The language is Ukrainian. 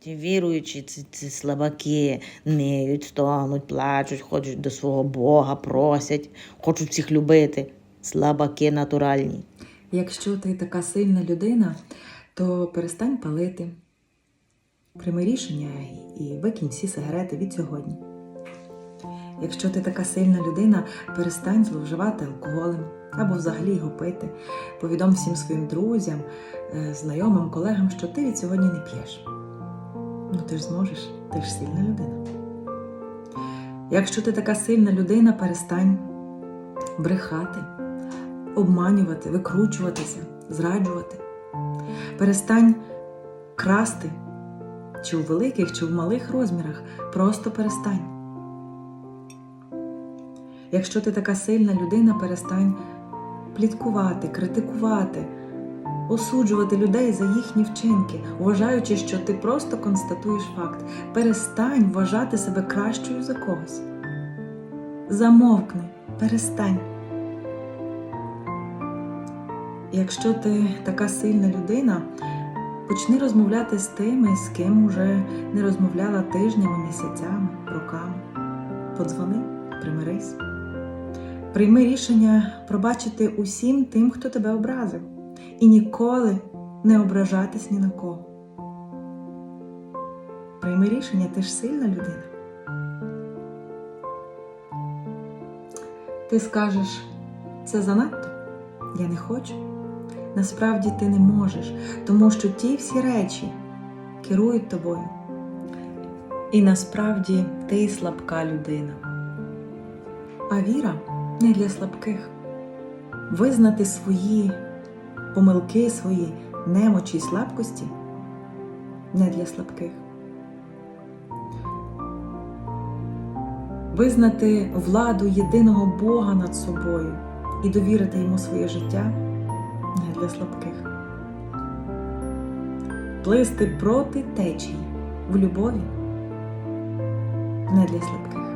Ті віруючі, ці, ці слабаки, ниють, стогнуть, плачуть, хочуть до свого Бога, просять, хочуть всіх любити. Слабаки натуральні. Якщо ти така сильна людина, то перестань палити. Прийми рішення і викинь всі сигарети від сьогодні. Якщо ти така сильна людина, перестань зловживати алкоголем або взагалі його пити. Повідом всім своїм друзям, е, знайомим, колегам, що ти від сьогодні не п'єш. Ну ти ж зможеш, ти ж сильна людина. Якщо ти така сильна людина, перестань брехати, обманювати, викручуватися, зраджувати. Перестань красти, чи у великих, чи в малих розмірах. Просто перестань. Якщо ти така сильна людина, перестань пліткувати, критикувати, осуджувати людей за їхні вчинки, вважаючи, що ти просто констатуєш факт. Перестань вважати себе кращою за когось. Замовкни, перестань. Якщо ти така сильна людина, почни розмовляти з тими, з ким уже не розмовляла тижнями, місяцями, роками. Подзвони, примирись. Прийми рішення пробачити усім тим, хто тебе образив, і ніколи не ображатись ні на кого. Прийми рішення, ти ж сильна людина. Ти скажеш, це занадто, я не хочу. Насправді ти не можеш, тому що ті всі речі керують тобою. І насправді ти слабка людина. А віра не для слабких. Визнати свої помилки, свої немочі й слабкості не для слабких. Визнати владу єдиного Бога над собою і довірити йому своє життя не для слабких. Плисти проти течії в любові не для слабких.